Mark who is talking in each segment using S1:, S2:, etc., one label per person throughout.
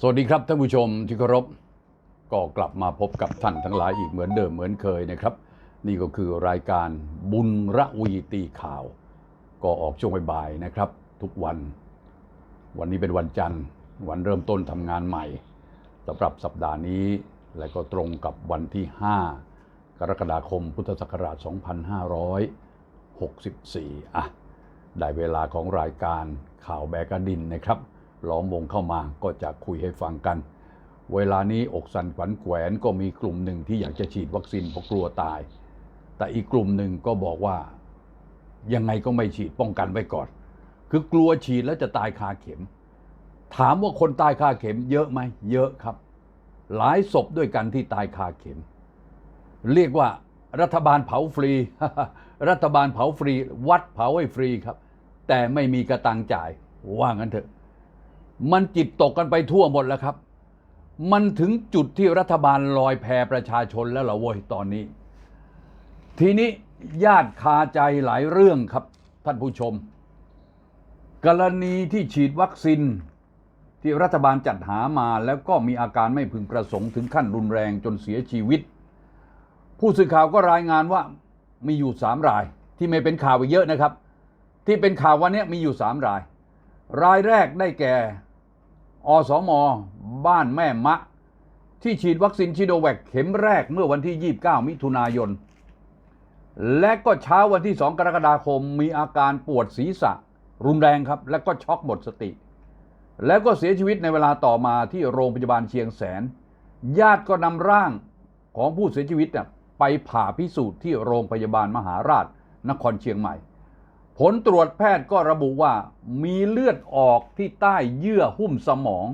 S1: สวัสดีครับท่านผู้ชมที่เคารพก็กลับมาพบกับท่านทั้งหลายอีกเหมือนเดิมเหมือนเคยนะครับ นี่ก็คือรายการบุญระวีตีข่าว ก็ออกช่วงบ่ายๆนะครับ ทุกวัน วันนี้เป็นวันจันทร์ วันเริ่มต้นทำงานใหม่สำหรับสัปดาห์นี้ และก็ตรงกับวันที่ 5 กรกฎาคมพุทธศักราช 2564 อะ ได้เวลาของรายการข่าวแบกกระดินนะครับ ล้อมวงเข้ามาก็จะคุยให้ฟังกัน เวลานี้อกสันขวัญแขวนก็มีกลุ่มหนึ่งที่อยากจะฉีดวัคซีนเพราะกลัวตาย แต่อีกกลุ่มหนึ่งก็บอกว่ายังไงก็ไม่ฉีดป้องกันไว้ก่อน คือกลัวฉีดแล้วจะตายคาเข็ม ถามว่าคนตายคาเข็มเยอะไหมเยอะครับ หลายศพด้วยกันที่ตายคาเข็ม เรียกว่ารัฐบาลเผาฟรี รัฐบาลเผาฟรี วัดเผาให้ฟรีครับ แต่ไม่มีกระตังจ่ายว่างั้นเถอะ มันจิตตกกันไปทั่วหมดแล้วครับ มันถึงจุดที่รัฐบาลลอยแพประชาชนแล้วเหรอเว้ยตอนนี้ ทีนี้ญาติคาใจหลายเรื่องครับท่านผู้ชม กรณีที่ฉีดวัคซีนที่รัฐบาลจัดหามาแล้วก็มีอาการไม่พึงประสงค์ถึงขั้นรุนแรงจนเสียชีวิต ผู้สื่อข่าวก็รายงานว่ามีอยู่สามรายที่ไม่เป็นข่าวอีกเยอะนะครับ ที่เป็นข่าววันนี้มีอยู่สามราย รายแรกได้แก่ อสม บ้านแม่มะ ที่ฉีดวัคซีนชิโนแวคเข็มแรกเมื่อวันที่ 29 มิถุนายน และก็เช้าวันที่ 2 กรกฎาคมมีอาการปวดศีรษะ รุนแรงครับ และก็ช็อกหมดสติ แล้วก็เสียชีวิตในเวลาต่อมาที่โรงพยาบาลเชียงแสน ญาติก็นำร่างของผู้เสียชีวิตน่ะไปผ่าพิสูจน์ที่โรงพยาบาลมหาราช นครเชียงใหม่ ผลตรวจแพทย์ก็ระบุว่ามีเลือดออกที่ใต้เยื่อหุ้มสมอง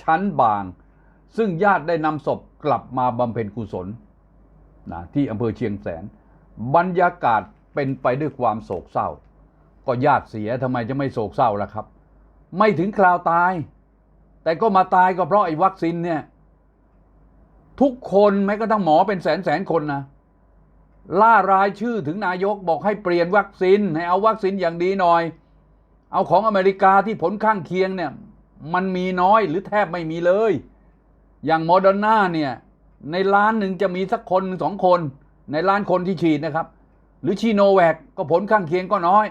S1: ชั้นบาง ซึ่งญาติได้นำศพกลับมาบำเพ็ญกุศลนะที่อำเภอเชียงแสน บรรยากาศเป็นไปด้วยความโศกเศร้า ก็ญาติเสียทำไมจะไม่โศกเศร้าล่ะครับ ไม่ถึงคราวตาย แต่ก็มาตายก็เพราะไอ้วัคซีนเนี่ย ทุกคนแม้กระทั่งหมอเป็นแสนแสนคนนะ ล่ารายชื่อถึงนายกบอกให้เปลี่ยนวัคซีนให้เอาวัคซีนอย่างดีหน่อย เอาของอเมริกาที่ผลข้างเคียงเนี่ย มันมีน้อยหรือแทบไม่มีเลย อย่างโมเดอร์นาเนี่ย ในล้านหนึ่งจะมีสักคนสองคน ในล้านคนที่ฉีดนะครับ หรือชีโนแวคก็ผลข้างเคียงก็น้อย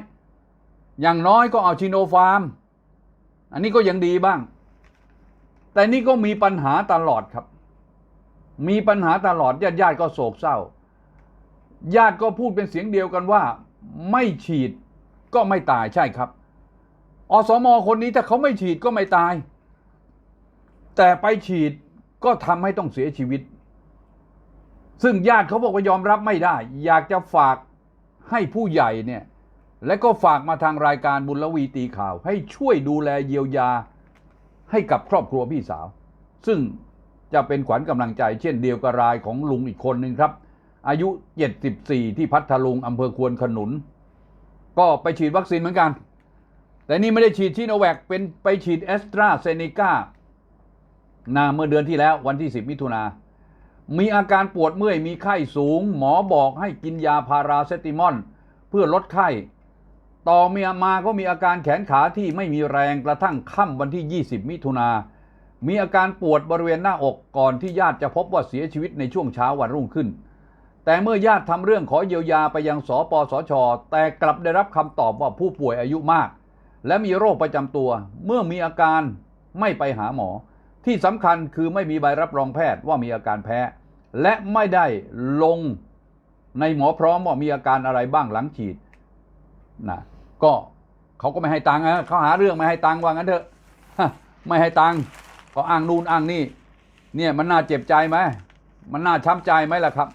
S1: อย่างน้อยก็เอาชีโนฟาร์ม อันนี้ก็ยังดีบ้าง แต่นี่ก็มีปัญหาตลอดครับ มีปัญหาตลอดญาติญาติๆก็โศกเศร้า ญาติก็พูดเป็นเสียงเดียวกันว่า ไม่ฉีดก็ไม่ตายใช่ครับ อสมคนนี้ถ้าเขาไม่ฉีดก็ไม่ตาย แต่ไปฉีดก็ทำให้ต้องเสียชีวิต ซึ่งญาติเขาบอกว่ายอมรับไม่ได้ อยากจะฝากให้ผู้ใหญ่เนี่ยและก็ฝากมาทางรายการบุญละวีตีข่าว ให้ช่วยดูแลเยียวยาให้กับครอบครัวพี่สาว ซึ่งจะเป็นขวัญกำลังใจเช่นเดียวกับรายของลุงอีกคนหนึ่งครับ อายุ 74 ที่พัทลุงอำเภอควนขนุน ก็ไปฉีดวัคซีนเหมือนกัน แต่นี่ไม่ได้ฉีดชิโนแวคเป็นไปฉีดแอสตราเซเนกานาเมื่อเดือนที่แล้ววันที่ 10 มิถุนา มีอาการปวดเมื่อยมีไข้สูง หมอบอกให้กินยาพาราเซติมอลเพื่อลดไข้ ต่อเมียมาก็มีอาการแขนขาที่ไม่มีแรงกระทั่งค่ำวันที่ 20 มิถุนามีอาการปวดบริเวณหน้าอกก่อนที่ญาติจะพบว่าเสียชีวิตในช่วงเช้าวันรุ่งขึ้น แต่เมื่อญาติทำเรื่องขอเยียวยาไปยังสปสช แต่กลับได้รับคำตอบว่าผู้ป่วยอายุมาก และมีโรคประจำตัว เมื่อมีอาการไม่ไปหาหมอ ที่สำคัญคือไม่มีใบรับรองแพทย์ว่ามีอาการแพ้ และไม่ได้ลงในหมอพร้อมว่ามีอาการอะไรบ้างหลังฉีดนะก็เขาก็ไม่ให้ตังค์นะเขาหาเรื่องไม่ให้ตังค์ว่างั้นเถอะไม่ให้ตังค์ก็อ้างนู่นอ้างนี่เนี่ยมันน่าเจ็บใจไหมมันน่าช้ำใจไหมล่ะครับ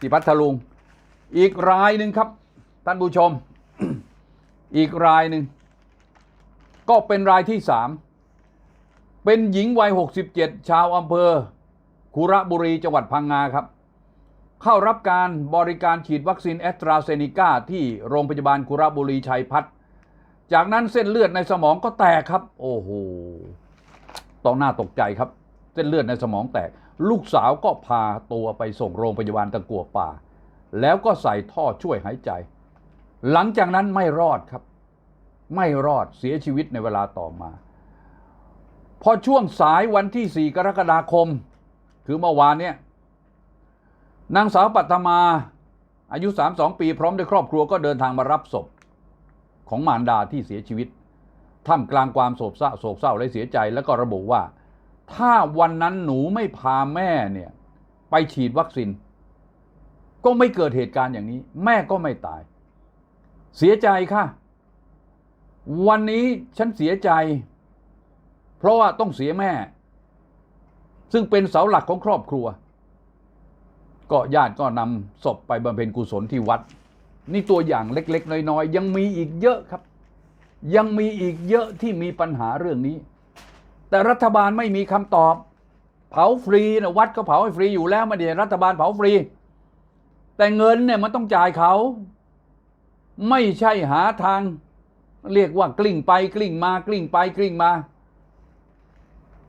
S1: ที่พัทลุง อีกรายหนึ่งครับ ท่านผู้ชม อีกรายหนึ่ง ก็เป็นรายที่สามเป็นหญิงวัย 67 ชาวอำเภอคุระบุรีจังหวัดพังงาครับ เข้ารับการบริการฉีดวัคซีนแอสตราเซเนกาที่โรงพยาบาลคุระบุรีชัยพัฒน์จากนั้นเส้นเลือดในสมองก็แตกครับ โอ้โห ต้องน่าตกใจครับ เส้นเลือดในสมองแตก ลูกสาวก็พาตัวไปส่งโรงพยาบาลตะกัวป่า แล้วก็ใส่ท่อช่วยหายใจ หลังจากนั้นไม่รอดครับ ไม่รอดเสียชีวิตในเวลาต่อมา พอช่วงสายวันที่ 4 กรกฎาคม คือเมื่อวานเนี่ยนางสาวปัตมาอายุ 32 ปีพร้อมด้วยครอบครัวก็เดินทางมารับศพของมารดาที่เสียชีวิตท่ามกลางความโศกเศร้าโศกเศร้าและเสียใจ แล้วก็ระบุว่า ถ้าวันนั้นหนูไม่พาแม่เนี่ย ไปฉีดวัคซีนก็ไม่เกิดเหตุการณ์อย่างนี้ แม่ก็ไม่ตาย เสียใจค่ะ วันนี้ฉันเสียใจ เพราะว่าต้องเสียแม่ ซึ่งเป็นเสาหลักของครอบครัว ก็ญาติก็นำศพไปบำเพ็ญกุศลที่วัด นี่ตัวอย่างเล็ก ๆ น้อย ๆ ยังมีอีกเยอะครับ ยังมีอีกเยอะที่มีปัญหาเรื่องนี้ แต่รัฐบาลไม่มีคำตอบ เผาฟรีนะวัดก็เผาให้ฟรีอยู่แล้วม่ได้รัฐบาลเผาฟรี แต่เงินเนี่ยมันต้องจ่ายเขา ไม่ใช่หาทาง เรียกว่ากลิ้งไปกลิ้งมากลิ้งไปกลิ้งมา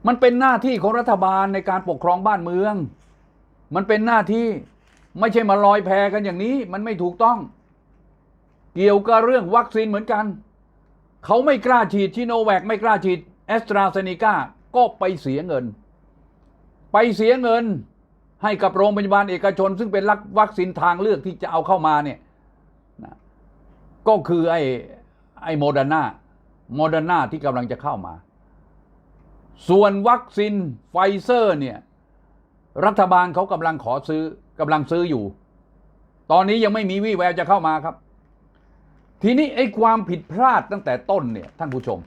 S1: มันเป็นหน้าที่ของรัฐบาลในการปกครองบ้านเมือง มันเป็นหน้าที่ไม่ใช่มาลอยแพกันอย่างนี้ มันไม่ถูกต้อง เกี่ยวกับเรื่องวัคซีนเหมือนกัน เขาไม่กล้าฉีดชิโนแวคไม่กล้าฉีด แอสตราเซเนกาก็ไปเสียเงิน ไปเสียเงินให้กับโรงพยาบาลเอกชน ซึ่งเป็นวัคซีนทางเลือกที่จะเอาเข้ามาเนี่ยนะก็คือไอ้ไอ้โมเดอร์นาโมเดอร์นาที่กำลังจะเข้ามา ส่วนวัคซีนไฟเซอร์เนี่ยรัฐบาลเขากำลังขอซื้อกำลังซื้ออยู่ ตอนนี้ยังไม่มีวี่แววจะเข้ามาครับ ทีนี้ไอ้ความผิดพลาดตั้งแต่ต้นเนี่ยท่านผู้ชม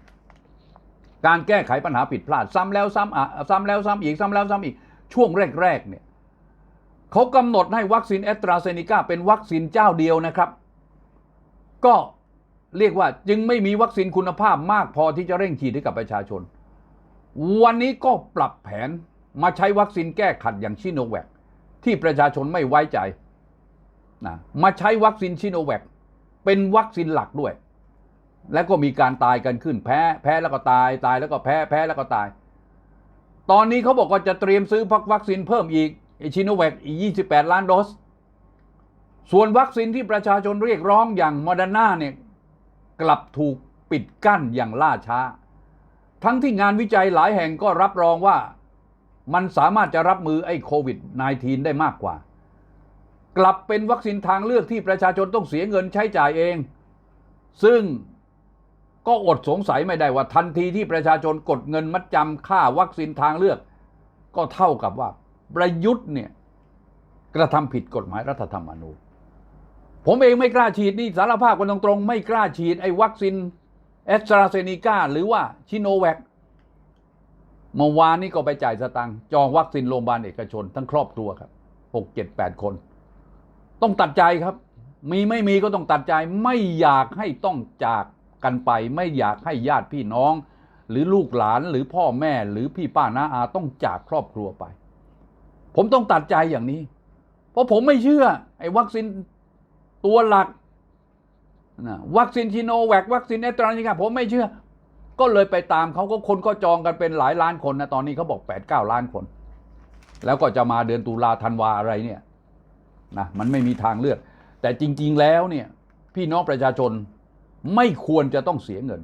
S1: การแก้ไขปัญหาผิดพลาด ซ้ำแล้วซ้ำอะซ้ำแล้วซ้ำอีกซ้ำแล้วซ้ำอีกช่วงแรกๆเนี่ยเขากำหนดให้วัคซีนแอสตราเซเนกาเป็นวัคซีนเจ้าเดียวนะครับ ก็เรียกว่าจึงไม่มีวัคซีนคุณภาพมากพอที่จะเร่งฉีดให้กับประชาชน วันนี้ก็ปรับแผนมาใช้วัคซีนแก้ขัดอย่างชิโนแวคที่ประชาชนไม่ไว้ใจนะมาใช้วัคซีนชิโนแวคเป็นวัคซีนหลักด้วย และก็มีการตายกันขึ้น แพ้แพ้แล้วก็ตายตายแล้วก็แพ้แพ้แล้วก็ตาย ตอนนี้เขาบอกว่าจะเตรียมซื้อพักวัคซีนเพิ่มอีกชิโนแวคอีก 28 ล้านโดส ส่วนวัคซีนที่ประชาชนเรียกร้องอย่างโมเดอร์นาเนี่ยกลับถูกปิดกั้นอย่างล่าช้า ทั้งที่งานวิจัยหลายแห่งก็รับรองว่ามันสามารถจะรับมือไอ้โควิด -19 ได้มากกว่า กลับเป็นวัคซีนทางเลือกที่ประชาชนต้องเสียเงินใช้จ่ายเอง ซึ่ง ก็อดสงสัยไม่ได้ว่าทันทีที่ประชาชนกดเงินมัดจำค่าวัคซีนทางเลือก ก็เท่ากับว่าประยุทธ์เนี่ยกระทำผิดกฎหมายรัฐธรรมนูญผมเองไม่กล้าฉีดนี่สารภาพกันตรงๆ ไม่กล้าฉีดไอ้วัคซีนแอสตราเซเนกาหรือว่าชิโนแวคเมื่อวานนี้ก็ไปจ่ายสตังค์จองวัคซีนโรงพยาบาลเอกชน ทั้งครอบครัวครับหกเจ็ดแปดคน ต้องตัดใจครับ มีไม่มีก็ต้องตัดใจไม่อยากให้ต้องจาก กันไปไม่อยากให้ญาติพี่น้อง หรือลูกหลานหรือพ่อแม่หรือพี่ป้าน้าอาต้องจากครอบครัวไป ผมต้องตัดใจอย่างนี้ เพราะผมไม่เชื่อ ไอ้วัคซีนตัวหลักนะวัคซีนชิโนแวควัคซีนแอสตราเซเนกาผมไม่เชื่อ ก็เลยไปตามเขาก็คนก็จองกันเป็นหลายล้านคนนะตอนนี้เขาบอก8ปดเก้าล้านคน แล้วก็จะมาเดือนตุลาธันวาอะไรเนี่ยนะมันไม่มีทางเลือก แต่จริง ๆแล้วเนี่ยพี่น้องประชาชน ไม่ควรจะต้องเสียเงิน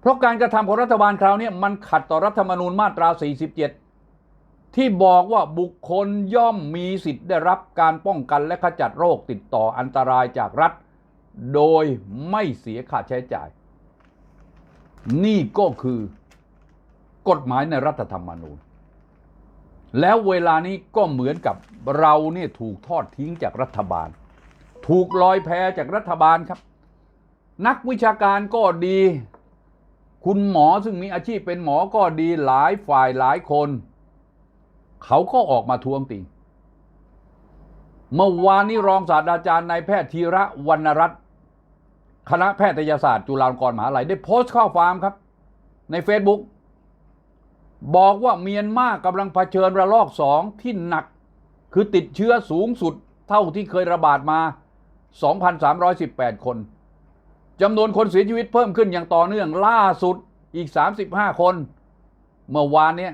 S1: เพราะการกระทำของรัฐบาลคราวนี้มันขัดต่อรัฐธรรมนูญมาตรา 47 ที่บอกว่าบุคคลย่อมมีสิทธิ์ได้รับการป้องกันและขจัดโรคติดต่ออันตรายจากรัฐ โดยไม่เสียค่าใช้จ่าย นี่ก็คือกฎหมายในรัฐธรรมนูญ แล้วเวลานี้ก็เหมือนกับเราเนี่ยถูกทอดทิ้งจากรัฐบาล ถูกลอยแพจากรัฐบาลครับ นักวิชาการก็ดี คุณหมอซึ่งมีอาชีพเป็นหมอก็ดีหลายฝ่ายหลายคน เขาก็ออกมาทวงติงเมื่อวานนี้รองศาสตราจารย์นายแพทย์ธีระวรรณรัตน์คณะแพทยศาสตร์จุฬาลงกรณ์มหาวิทยาลัยได้โพสต์ข้อความครับ ใน Facebook บอกว่าเมียนมากำลังเผชิญระลอกสองที่หนัก คือติดเชื้อสูงสุดเท่าที่เคยระบาดมา 2,318 คน จำนวนคนเสียชีวิตเพิ่มขึ้นอย่างต่อเนื่องล่าสุดอีก 35 คน เมื่อวานเนี้ย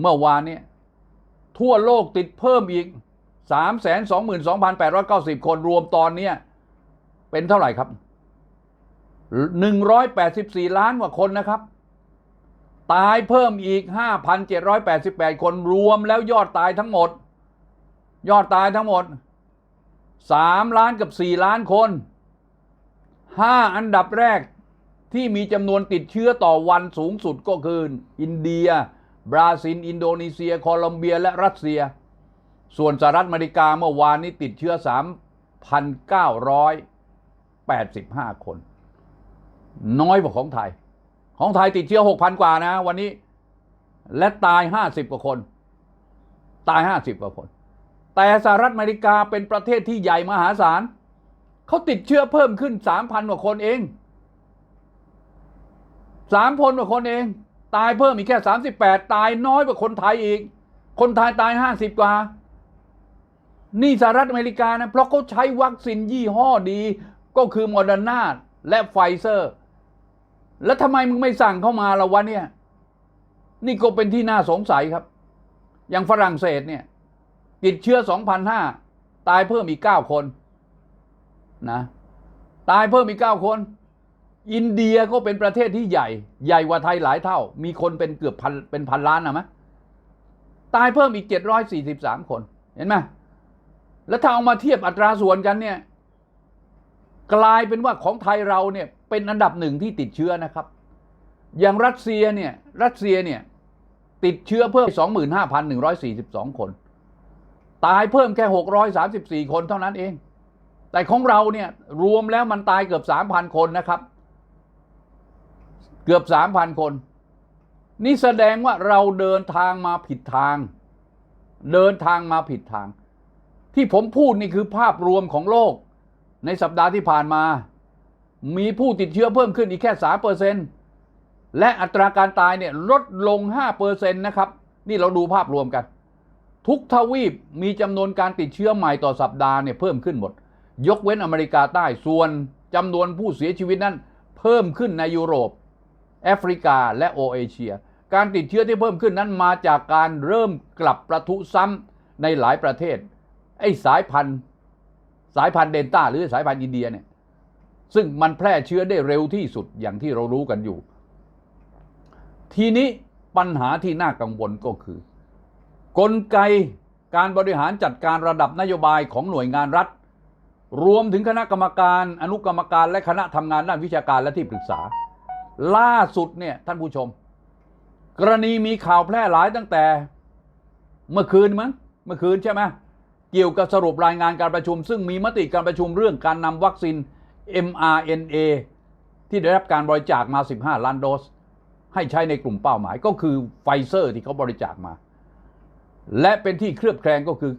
S1: เมื่อวานเนี้ยทั่วโลกติดเพิ่มอีก 322,890 คนรวมตอนเนี้ยเป็นเท่าไหร่ครับ 184 ล้านกว่าคนนะครับ ตายเพิ่มอีก 5,788 คนรวมแล้วยอดตายทั้งหมด ยอดตายทั้งหมด 3 ล้านกับ 4 ล้านคน 5 อันดับแรกที่มีจำนวนติดเชื้อต่อวันสูงสุดก็คือ อินเดีย บราซิล อินโดนีเซีย โคลอมเบีย และรัสเซีย ส่วนสหรัฐอเมริกาเมื่อวานนี้ติดเชื้อ 3,985 คน น้อยกว่าของไทย ของไทยติดเชื้อ 6,000 กว่านะ วันนี้ และตาย 50 กว่าคน ตาย 50 กว่าคน แต่สหรัฐอเมริกาเป็นประเทศที่ใหญ่มหาศาล เขาติดเชื้อเพิ่มขึ้น3,000กว่าคนเอง3,000กว่าคนเอง ตายเพิ่มอีกแค่38ตายน้อยกว่าคนไทยอีก คนไทยตาย50กว่า นี่สหรัฐอเมริกานะ เพราะเขาใช้วัคซีนยี่ห้อดี ก็คือโมเดอร์นาและไฟเซอร์ แล้วทำไมมึงไม่สั่งเข้ามาละวะเนี่ย นี่ก็เป็นที่น่าสงสัยครับ อย่างฝรั่งเศสเนี่ย ติดเชื้อ 2,500 ตายเพิ่มอีก 9 คน นะตายเพิ่มอีก 9 คน อินเดียก็เป็นประเทศที่ใหญ่ ใหญ่กว่าไทยหลายเท่า มีคนเป็นเกือบพันเป็นพันล้านนะมะตายเพิ่มอีก 743 คน เห็นไหมแล้วถ้าเอามาเทียบอัตราส่วนกันเนี่ย กลายเป็นว่าของไทยเราเนี่ยเป็นอันดับหนึ่งที่ติดเชื้อนะครับ อย่างรัสเซียเนี่ยรัสเซียเนี่ยติดเชื้อเพิ่ม 25,142 คน ตายเพิ่มแค่ 634 คนเท่านั้นเอง แต่ของเราเนี่ยรวมแล้วมันตายเกือบ3,000คนนะครับ เกือบ3,000คน นี่แสดงว่าเราเดินทางมาผิดทาง เดินทางมาผิดทาง ที่ผมพูดนี่คือภาพรวมของโลก ในสัปดาห์ที่ผ่านมา มีผู้ติดเชื้อเพิ่มขึ้นอีกแค่สามเปอร์เซ็นตและอัตราการตายเนี่ยลดลงห้าเปอร์เซ็นต์นะครับ นี่เราดูภาพรวมกัน ทุกทวีปมีจำนวนการติดเชื้อใหม่ต่อสัปดาห์เนี่ยเพิ่มขึ้นหมด ยกเว้นอเมริกาใต้ส่วนจำนวนผู้เสียชีวิตนั้น เพิ่มขึ้นในยุโรป แอฟริกาและโอเอเชีย การติดเชื้อที่เพิ่มขึ้นนั้นมาจากการเริ่มกลับประทุซ้ำในหลายประเทศ ไอ้สายพันธุ์สายพันธุ์เดนต้าหรือสายพันธุ์อินเดียเนี่ยซึ่งมันแพร่เชื้อได้เร็วที่สุดอย่างที่เรารู้กันอยู่ ทีนี้ปัญหาที่น่ากังวลก็คือ กลไกการบริหารจัดการระดับนโยบายของหน่วยงานรัฐ รวมถึงคณะกรรมการอนุกรรมการและคณะทำงานด้านวิชาการและที่ปรึกษา ล่าสุดเนี่ยท่านผู้ชม กรณีมีข่าวแพร่หลายตั้งแต่เมื่อคืนมั้งเมื่อคืนใช่ไหมเกี่ยวกับสรุปรายงานการประชุม ซึ่งมีมติการประชุมเรื่องการนำวัคซีน mRNA ที่ได้รับการบริจาคมา 15 ล้านโดส ให้ใช้ในกลุ่มเป้าหมาย ก็คือไฟเซอร์ที่เขาบริจาคมา และเป็นที่เคลือบแคลงก็คือ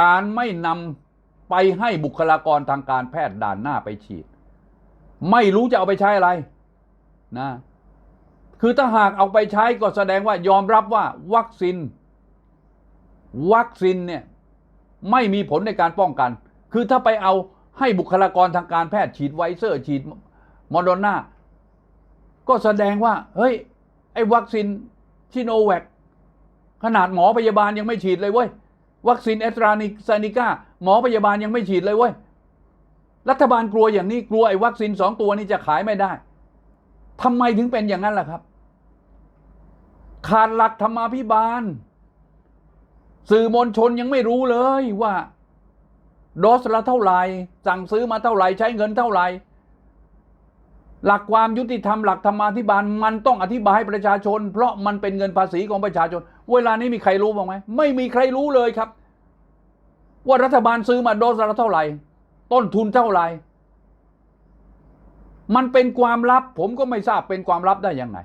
S1: การไม่นำ ไปให้บุคลากรทางการแพทย์ด่านหน้าไปฉีด ไม่รู้จะเอาไปใช้อะไรนะ คือถ้าหากเอาไปใช้ก็แสดงว่ายอมรับว่าวัคซีนวัคซีนเนี่ยไม่มีผลในการป้องกัน คือถ้าไปเอาให้บุคลากรทางการแพทย์ฉีดไวเซอร์ฉีดมอร์โดนาก็แสดงว่า เฮ้ย ไอ้วัคซีนชิโนแวคขนาดหมอพยาบาลยังไม่ฉีดเลยเว้ย วัคซีนแอสตราเซเนกาหมอพยาบาลยังไม่ฉีดเลยเว้ย รัฐบาลกลัวอย่างนี้กลัวไอ้วัคซีนสองตัวนี้จะขายไม่ได้ทำไมถึงเป็นอย่างนั้นล่ะครับ ขาดหลักธรรมาภิบาล สื่อมวลชนยังไม่รู้เลยว่า โดสละเท่าไหร่สั่งซื้อมาเท่าไหร่ใช้เงินเท่าไหร่ หลักความยุติธรรมหลักธรรมาภิบาลมันต้องอธิบายให้ประชาชน เพราะมันเป็นเงินภาษีของประชาชน เวลานี้มีใครรู้บ้างไหมไม่มีใครรู้เลยครับ ว่ารัฐบาลซื้อมาโดสละเท่าไหร่ ต้นทุนเท่าไหร่ มันเป็นความลับ ผมก็ไม่ทราบเป็นความลับได้ยังไง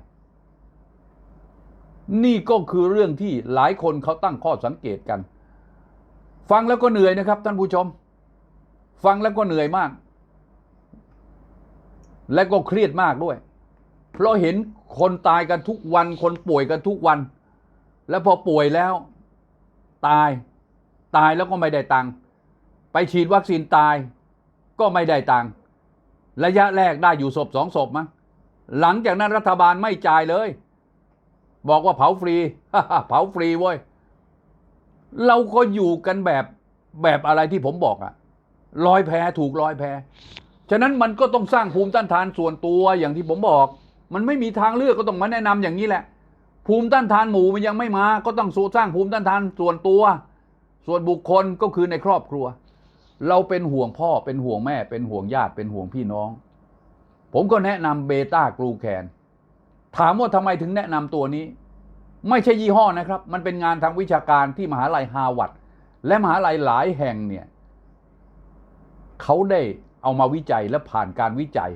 S1: นี่ก็คือเรื่องที่หลายคนเขาตั้งข้อสังเกตกัน ฟังแล้วก็เหนื่อยนะครับท่านผู้ชม ฟังแล้วก็เหนื่อยมาก และก็เครียดมากด้วย เพราะเห็นคนตายกันทุกวัน คนป่วยกันทุกวัน แล้วพอป่วยแล้ว ตาย ตายแล้วก็ไม่ได้ตังค์ไปฉีดวัคซีนตายก็ไม่ได้ตังค์ระยะแรกได้อยู่ศพสองศพมั้งหลังจากนั้นรัฐบาลไม่จ่ายเลย บอกว่าเผาฟรีเผาฟรีเว้ยเราก็อยู่กันแบบแบบอะไรที่ผมบอกอะลอยแพถูกลอยแพ ฉะนั้นมันก็ต้องสร้างภูมิต้านทานส่วนตัวอย่างที่ผมบอก มันไม่มีทางเลือกก็ต้องมาแนะนำอย่างนี้แหละ ภูมิต้านทานหมู่มันยังไม่มา ก็ต้องสร้างภูมิต้านทานส่วนตัว ส่วนบุคคลก็คือในครอบครัว เราเป็นห่วงพ่อเป็นห่วงแม่ เป็นห่วงญาติเป็นห่วงพี่น้อง ผมก็แนะนำเบต้ากลูแคนถามว่าทำไมถึงแนะนำตัวนี้ ไม่ใช่ยี่ห้อนะครับ มันเป็นงานทางวิชาการที่มหาลัยฮาร์วาร์ดและมหาลัยหลายแห่งเนี่ยเขาได้ เอามาวิจัยและผ่านการวิจัย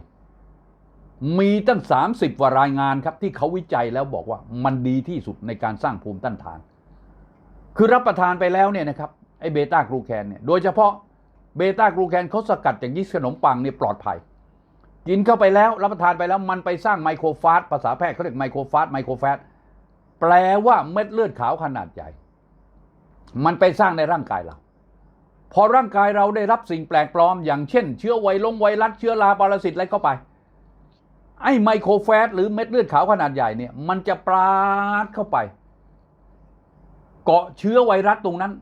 S1: มีตั้ง 30กว่ารายงานครับ ที่เขาวิจัยแล้วบอกว่ามันดีที่สุดในการสร้างภูมิต้านทาน คือรับประทานไปแล้วเนี่ยนะครับไอเบต้ากลูแคนเนี่ยโดยเฉพาะเบต้ากลูแคนเขาสกัดจากยีสต์ขนมปังเนี่ยปลอดภัย กินเข้าไปแล้วรับประทานไปแล้วมันไปสร้างไมโครฟาสภาษาแพทย์เขาเรียกไมโครฟาสไมโครแฟตแปลว่าเม็ดเลือดขาวขนาดใหญ่ มันไปสร้างในร่างกายเรา พอร่างกายเราได้รับสิ่งแปลกปลอม อย่างเช่น เชื้อไวลงไวรัสเชื้อราปรสิตอะไรเข้าไป ไอ้ไมโครแฟตหรือเม็ดเลือดขาวขนาดใหญ่เนี่ย มันจะปราดเข้าไป เกาะเชื้อไวรัสตรงนั้น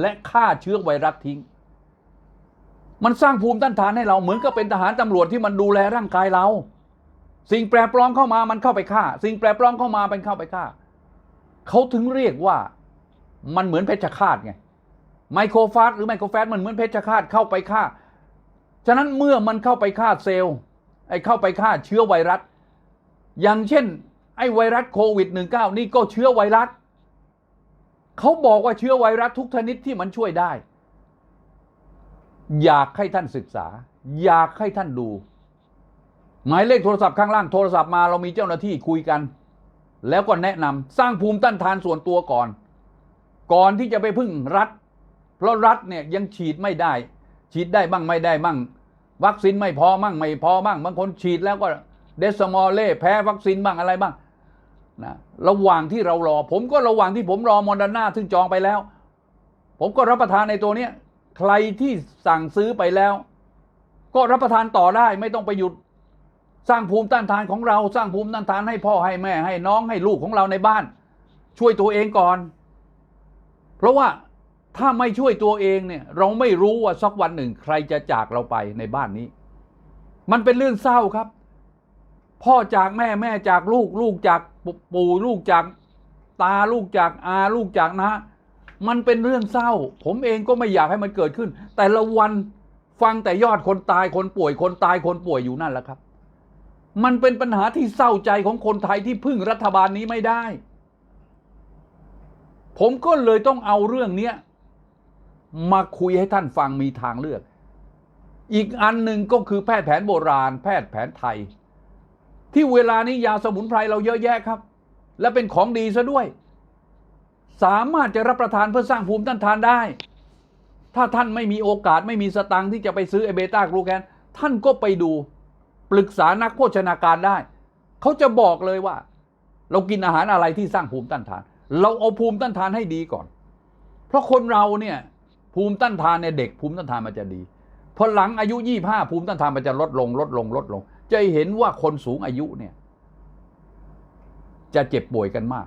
S1: และฆ่าเชื้อไวรัสทิ้ง มันสร้างภูมิต้านทานให้เราเหมือนกับเป็นทหารตำรวจที่มันดูแลร่างกายเรา สิ่งแปลกปลอมเข้ามามันเข้าไปฆ่า สิ่งแปลกปลอมเข้ามาเป็นเข้าไปฆ่าเขาถึงเรียกว่ามันเหมือนเพชฌฆาตไง ไมโครฟาสหรือไมโครแฟตมันเหมือนเพชฌฆาตเข้าไปฆ่า ฉะนั้นเมื่อมันเข้าไปฆ่าเซลล์ไอ้เข้าไปฆ่าเชื้อไวรัส อย่างเช่น ไอ้ไวรัสโควิด -19 นี่ก็เชื้อไวรัสเขาบอกว่าเชื้อไวรัสทุกชนิดที่มันช่วยได้ อยากให้ท่านศึกษา อยากให้ท่านดู หมายเลขโทรศัพท์ข้างล่างโทรศัพท์มาเรามีเจ้าหน้าที่คุยกัน แล้วก็แนะนำสร้างภูมิต้านทานส่วนตัวก่อน ก่อนที่จะไปพึ่งรัฐ เพราะรัฐเนี่ยยังฉีดไม่ได้ ฉีดได้บ้างไม่ได้บ้างวัคซีนไม่พอมั่งไม่พอบ้างบางคนฉีดแล้วก็เดสมอลเล่แพ้วัคซีนบ้างอะไรบ้างนะระหว่างที่เรารอ ผมก็ระหว่างที่ผมรอมอดาน่าซึ่งจองไปแล้ว ผมก็รับประทานในตัวเนี้ยใครที่สั่งซื้อไปแล้ว ก็รับประทานต่อได้ไม่ต้องไปหยุด สร้างภูมิต้านทานของเรา สร้างภูมิต้านทานให้พ่อให้แม่ให้น้องให้ลูกของเราในบ้าน ช่วยตัวเองก่อน เพราะว่า ถ้าไม่ช่วยตัวเองเนี่ย เราไม่รู้ว่าสักวันหนึ่งใครจะจากเราไปในบ้านนี้ มันเป็นเรื่องเศร้าครับ พ่อจากแม่แม่จากลูก ลูกจากปู่ลูกจากตาลูกจากอาลูกจากนะ มันเป็นเรื่องเศร้า ผมเองก็ไม่อยากให้มันเกิดขึ้น แต่ละวันฟังแต่ยอดคนตายคนป่วย คนตายคนป่วยอยู่นั่นแหละครับ มันเป็นปัญหาที่เศร้าใจของคนไทยที่พึ่งรัฐบาลนี้ไม่ได้ ผมก็เลยต้องเอาเรื่องเนี้ย มาคุยให้ท่านฟังมีทางเลือก อีกอันหนึ่งก็คือแพทย์แผนโบราณ แพทย์แผนไทย ที่เวลานี้ยาสมุนไพรเราเยอะแยะครับ และเป็นของดีซะด้วย สามารถจะรับประทานเพื่อสร้างภูมิต้านทานได้ ถ้าท่านไม่มีโอกาสไม่มีสตังค์ที่จะไปซื้อไอเบต้ากลูแคนท่านก็ไปดูปรึกษานักโภชนาการได้ เขาจะบอกเลยว่า เรากินอาหารอะไรที่สร้างภูมิต้านทาน เราเอาภูมิต้านทานให้ดีก่อน เพราะคนเราเนี่ย ภูมิต้านทานในเด็กภูมิต้านทานมันจะดีพอหลังอายุยี่ห้าภูมิต้านทานมันจะลดลง ลดลง ลดลง จะเห็นว่าคนสูงอายุเนี่ย จะเจ็บป่วยกันมาก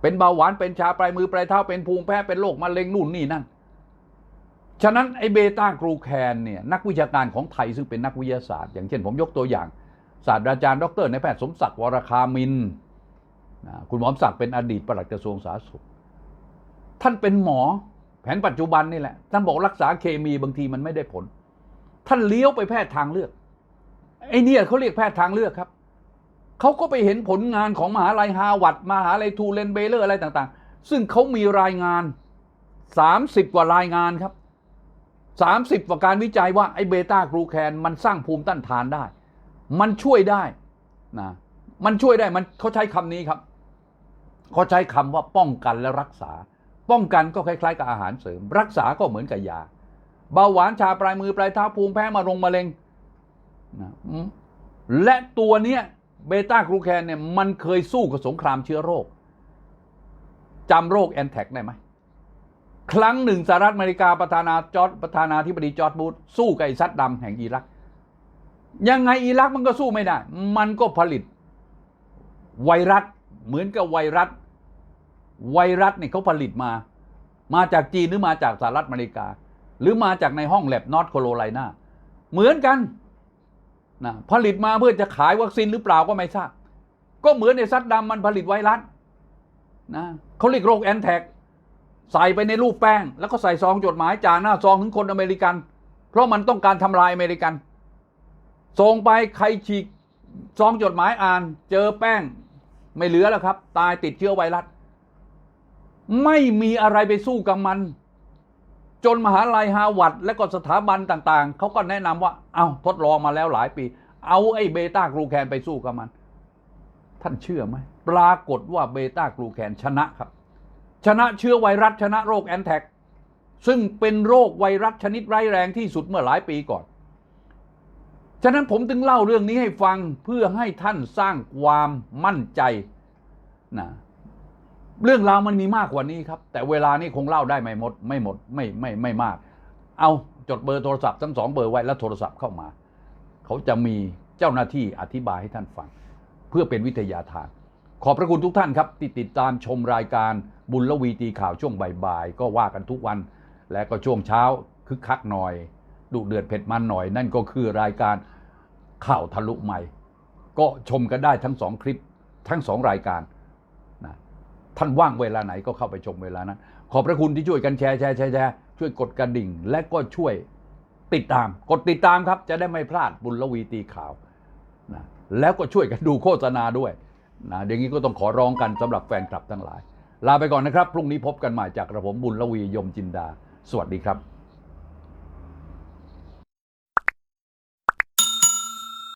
S1: เป็นเบาหวานเป็นชาปลายมือปลายเท้าเป็นภูมิแพ้เป็นโรคมะเร็งนู่นนี่นั่นฉะนั้นไอเบต้ากรูแคนเนี่ยนักวิชาการของไทยซึ่งเป็นนักวิทยาศาสตร์ อย่างเช่นผมยกตัวอย่าง ศาสตราจารย์ ดรในายแพทย์สมศักดิ์วรคามินคุณหมอมศักดิ์เป็นอดีตปลัดกระทรวงสาธารณสุข ท่านเป็นหมอ ผนปัจจุบันนี่แหละ ท่านบอกรักษาเคมีบางทีมันไม่ได้ผล ท่านเลี้ยวไปแพทย์ทางเลือกไอเนี่ยเขาเรียกแพทย์ทางเลือกครับเขาก็ไปเห็นผลงานของมหาลัยฮาวาดมหาลัยทูเลนเบเลอร์อะไรต่างๆ ซึ่งเขามีรายงาน 30 กว่ารายงานครับ 30 กว่าการวิจัยว่าไอ้เบต้ากลูแคนมันสร้างภูมิต้านทานได้ มันช่วยได้นะมันช่วยได้มันเขาใช้คำนี้ครับเขาใช้คำว่าป้องกันและรักษา ป้องกันก็คล้ายๆ กับอาหารเสริม รักษาก็เหมือนกับยาเบาหวานชาปลายมือปลายเท้าภูมิแพ้มารงมะเร็งนะและตัวเนี้ยเบต้ากลูแคนเนี่ยมันเคยสู้กับสงครามเชื้อโรคจำโรคแอนแท็กได้ไหมครั้งหนึ่งสหรัฐอเมริกาประธานาจอร์ประธานาธิบดีจอร์จบูธสู้กับไอซัดดำแห่งอิรัก ยังไงอิรักมันก็สู้ไม่ได้ มันก็ผลิตไวรัสเหมือนกับไวรัส ไวรัสเนี่ยเขาผลิตมา มาจากจีนหรือมาจากสหรัฐอเมริกา หรือมาจากในห้องแลบนอร์ทโคโรไลนาเหมือนกันนะผลิตมาเพื่อจะขายวัคซีนหรือเปล่าก็ไม่ทราบ ก็เหมือนในซัดดำมันผลิตไวรัสนะเขาเรียกโรคแอนแทกใส่ไปในรูปแป้ง แล้วก็ใส่ซองจดหมายจากหน้าซองถึงคนอเมริกัน เพราะมันต้องการทำลายอเมริกันส่งไปใครฉีกซองจดหมายอ่าน เจอแป้งไม่เหลือแล้วครับ ตายติดเชื้อไวรัส ไม่มีอะไรไปสู้กับมัน จนมหาลัยฮาวาร์ดและก็สถาบันต่างๆ เขาก็แนะนำว่า เอาทดลองมาแล้วหลายปี เอาไอ้เบต้ากลูแคนไปสู้กับมัน ท่านเชื่อไหม ปรากฏว่าเบต้ากลูแคนชนะครับ ชนะเชื้อไวรัสชนะโรคแอนแทกซึ่งเป็นโรคไวรัสชนิดร้ายแรงที่สุดเมื่อหลายปีก่อน ฉะนั้นผมถึงเล่าเรื่องนี้ให้ฟังเพื่อให้ท่านสร้างความมั่นใจนะ เรื่องราวมันมีมากกว่านี้ครับ แต่เวลานี้คงเล่าได้ไม่หมด ไม่หมดไม่ไม่ไม่มาก เอาจดเบอร์โทรศัพท์ทั้งสองเบอร์ไว้แล้วโทรศัพท์เข้ามา เขาจะมีเจ้าหน้าที่อธิบายให้ท่านฟัง เพื่อเป็นวิทยาทาน ขอบพระคุณทุกท่านครับที่ติดตามชมรายการบุญละวีตีข่าวช่วงบ่ายๆก็ว่ากันทุกวัน และก็ช่วงเช้าคึกคักหน่อยดุเดือดเผ็ดมันหน่อย นั่นก็คือรายการข่าวทะลุใหม่ ก็ชมกันได้ทั้งสองคลิปทั้งสองรายการ ท่านว่างเวลาไหนก็เข้าไปชมเวลานั้น ขอบพระคุณที่ช่วยกันแชร์แชร์แชร์แชร์ช่วยกดกระดิ่ง และก็ช่วยติดตาม กดติดตามครับ จะได้ไม่พลาดบุญละวีตีข่าวนะแล้วก็ช่วยกันดูโฆษณาด้วยนะอย่างนี้ก็ต้องขอร้องกันสำหรับแฟนคลับทั้งหลาย ลาไปก่อนนะครับ พรุ่งนี้พบกันใหม่จากกระผมบุญละวียมจินดา สวัสดีครับ